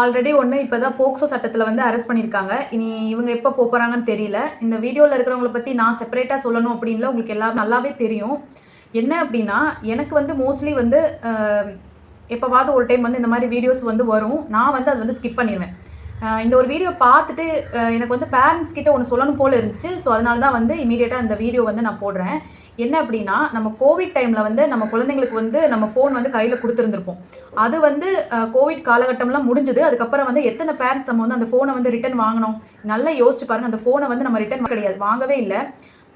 Already ஒன்று இப்போ தான் போக்சோ சட்டத்தில் வந்து அரெஸ்ட் பண்ணியிருக்காங்க இனி இவங்க எப்போ போக போகிறாங்கன்னு தெரியல. இந்த வீடியோவில் இருக்கிறவங்கள பற்றி நான் செப்பரேட்டாக சொல்லணும் அப்படின்ல உங்களுக்கு எல்லாம் நல்லாவே தெரியும். என்ன அப்படின்னா எனக்கு வந்து மோஸ்ட்லி வந்து எப்போவாவது ஒரு டைம் வந்து இந்த மாதிரி வீடியோஸ் வந்து வரும். நான் வந்து அது வந்து ஸ்கிப் பண்ணிடுவேன் இந்த ஒரு வீடியோ பார்த்துட்டு எனக்கு வந்து பேரண்ட்ஸ் கிட்ட ஒன்று சொல்லணும் போல் இருந்துச்சு. ஸோ அதனால தான் வந்து இமீடியட்டாக இந்த வீடியோ வந்து நான் போடுறேன். என்ன அப்படின்னா நம்ம கோவிட் டைமில் வந்து நம்ம குழந்தைங்களுக்கு வந்து நம்ம ஃபோன் வந்து கையில் கொடுத்துருந்துருப்போம். அது வந்து கோவிட் காலகட்டம்லாம் முடிஞ்சுது. அதுக்கப்புறம் வந்து எத்தனை பேரண்ட்ஸ் நம்ம வந்து அந்த ஃபோனை வந்து ரிட்டன் வாங்கினோம்? நல்லா யோசிச்சு பாருங்கள் அந்த ஃபோனை வந்து நம்ம ரிட்டன் கிடையாது. வாங்கவே இல்லை.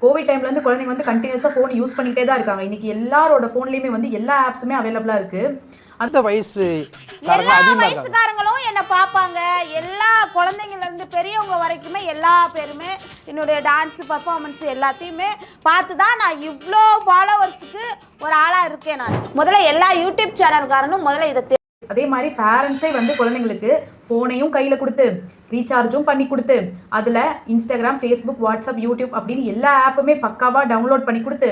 கோவிட் டைம்லேருந்து குழந்தைங்க வந்து கண்டினியூஸாக ஃபோன் யூஸ் பண்ணிகிட்டே தான் இருக்காங்க. இன்னைக்கு எல்லாரோட ஃபோன்லேயுமே வந்து எல்லா ஆப்ஸுமே அவைலபிளாக இருக்குது அந்த வயசு எல்லா வயசுக்காரங்களும் என்ன பார்ப்பாங்க. எல்லா குழந்தைங்கள்ல இருந்து பெரியவங்க வரைக்குமே எல்லா பேருமே என்னுடைய டான்ஸ் பர்ஃபார்மன்ஸ் எல்லாத்தையுமே பார்த்து தான் நான் இவ்வளோ ஃபாலோவர்ஸுக்கு ஒரு ஆளாக இருக்கேன் நான். முதல்ல எல்லா யூடியூப் சேனல்காரனும் முதல்ல இதை அதே மாதிரி பேரண்ட்ஸே வந்து குழந்தைங்களுக்கு ஃபோனையும் கையில் கொடுத்து ரீசார்ஜும் பண்ணி கொடுத்து அதில் இன்ஸ்டாகிராம் ஃபேஸ்புக் வாட்ஸ்அப் யூடியூப் அப்படின்னு எல்லா ஆப்புமே பக்காவாக டவுன்லோட் பண்ணி கொடுத்து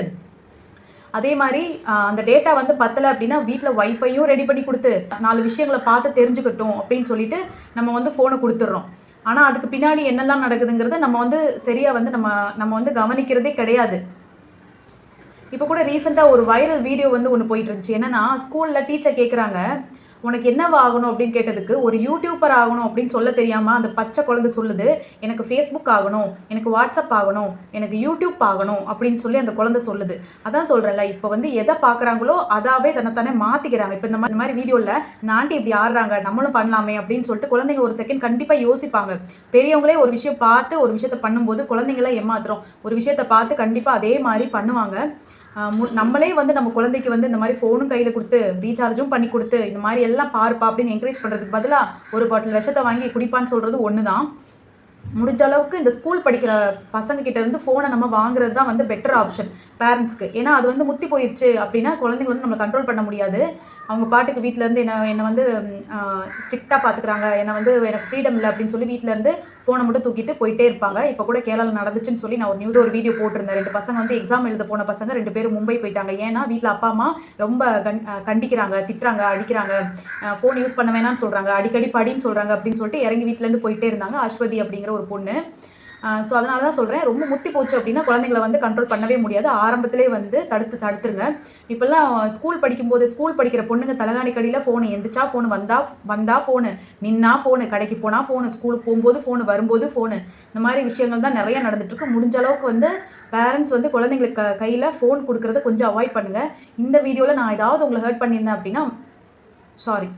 அதே மாதிரி அந்த டேட்டா வந்து பத்தலை அப்படின்னா வீட்டில் ஒய்ஃபையும் ரெடி பண்ணி கொடுத்து நாலு விஷயங்களை பார்த்து தெரிஞ்சுக்கட்டும் அப்படின்னு சொல்லிட்டு நம்ம வந்து ஃபோனை கொடுத்துட்றோம். ஆனால் அதுக்கு பின்னாடி என்னெல்லாம் நடக்குதுங்கிறத நம்ம வந்து சரியாக வந்து நம்ம நம்ம வந்து கவனிக்கிறதே கிடையாது. இப்போ கூட ரீசெண்டாக ஒரு வைரல் வீடியோ வந்து ஒன்று போயிட்டு இருந்துச்சு. என்னன்னா ஸ்கூலில் டீச்சர் கேட்குறாங்க உனக்கு என்னவா ஆகணும் அப்படின்னு கேட்டதுக்கு ஒரு யூடியூபர் ஆகணும் அப்படின்னு சொல்ல தெரியாமல் அந்த பச்சை குழந்தை சொல்லுது எனக்கு ஃபேஸ்புக் ஆகணும் எனக்கு வாட்ஸ்அப் ஆகணும் எனக்கு யூடியூப் ஆகணும் அப்படின்னு சொல்லி அந்த குழந்தை சொல்லுது. அதான் சொல்கிறேன்ல இப்போ வந்து எதை பார்க்குறாங்களோ அதாவே தன்னைத்தானே மாற்றிக்கிறாங்க இப்போ இந்த மாதிரி இந்த மாதிரி வீடியோவில் இந்த ஆண்டி இப்படி ஆடுறாங்க நம்மளும் பண்ணலாமே அப்படின்னு சொல்லிட்டு குழந்தைங்க ஒரு செகண்ட் கண்டிப்பாக யோசிப்பாங்க. பெரியவங்களே ஒரு விஷயம் பார்த்து ஒரு விஷயத்த பண்ணும்போது குழந்தைங்கள ஏமாத்துறோம். ஒரு விஷயத்த பார்த்து கண்டிப்பாக அதே மாதிரி பண்ணுவாங்க. நம்மளே வந்து நம்ம குழந்தைக்கு வந்து இந்த மாதிரி ஃபோனும் கையில் கொடுத்து ரீசார்ஜும் பண்ணி கொடுத்து இந்த மாதிரி எல்லாம் பாருப்பா அப்படின்னு என்கரேஜ் பண்ணுறதுக்கு பதிலாக ஒரு பாட்டில் விஷத்தை வாங்கி குடிப்பான்னு சொல்கிறது ஒன்று தான் முடிஞ்ச அளவுக்கு இந்த ஸ்கூல் படிக்கிற பசங்க கிட்ட இருந்து ஃபோனை நம்ம வாங்குறது தான் வந்து பெட்டர் ஆப்ஷன் பேரண்ட்ஸ்க்கு ஏன்னா அது வந்து முத்தி போயிடுச்சு அப்படின்னா குழந்தைங்க வந்து நம்மளை கண்ட்ரோல் பண்ண முடியாது. அவங்க பாட்டுக்கு வீட்டிலேருந்து இருந்து என்ன என்னை வந்து ஸ்ட்ரிக்டாக பார்த்துக்குறாங்க என்னை வந்து எனக்கு ஃப்ரீடம் இல்லை அப்படின்னு சொல்லி வீட்டிலேருந்து ஃபோனை மட்டும் தூக்கிட்டு போயிட்டே இருப்பாங்க. இப்போ கூட கேரளாவில் நடந்துச்சுன்னு சொல்லி நான் ஒரு நியூஸ் ஒரு வீடியோ போட்டிருந்தேன். ரெண்டு பசங்க வந்து எக்ஸாம் எழுத போன பசங்க ரெண்டு பேரும் மும்பை போயிட்டாங்க. ஏன்னா வீட்டில் அப்பா அம்மா ரொம்ப கண் கண்டிக்கிறாங்க திட்டுறாங்க அடிக்கிறாங்க. ஃபோன் யூஸ் பண்ண வேணாம்னு சொல்கிறாங்க அடிக்கடி படின்னு சொல்கிறாங்க அப்படின்னு சொல்லிட்டு இறங்கி வீட்டிலேருந்து போயிட்டே இருந்தாங்க. அஸ்வதி அப்படிங்கிற ஒரு பொண்ணு. ஸோ அதனால தான் சொல்கிறேன் ரொம்ப முத்தி போச்சு அப்படின்னா குழந்தைங்கள வந்து கண்ட்ரோல் பண்ணவே முடியாது. ஆரம்பத்திலே வந்து தடுத்து தடுத்துருங்க. இப்போல்லாம் ஸ்கூல் படிக்கும்போது ஸ்கூல் படிக்கிற பொண்ணுங்க தலகாணி கடியில் ஃபோனு எந்திரிச்சா ஃபோனு வந்தா வந்தால் ஃபோனு நின்னா ஃபோனு கடைக்கு போனால் ஃபோனு ஸ்கூலுக்கு போகும்போது ஃபோனு வரும்போது ஃபோனு இந்த மாதிரி விஷயங்கள் தான் நிறைய நடந்துட்டுருக்கு. முடிஞ்ச அளவுக்கு வந்து பேரண்ட்ஸ் வந்து குழந்தைங்களுக்கு க கையில் ஃபோன் கொடுக்குறத கொஞ்சம் அவாய்ட் பண்ணுங்கள் இந்த வீடியோவில் நான் ஏதாவது உங்களை ஹர்ட் பண்ணியிருந்தேன் அப்படின்னா சாரி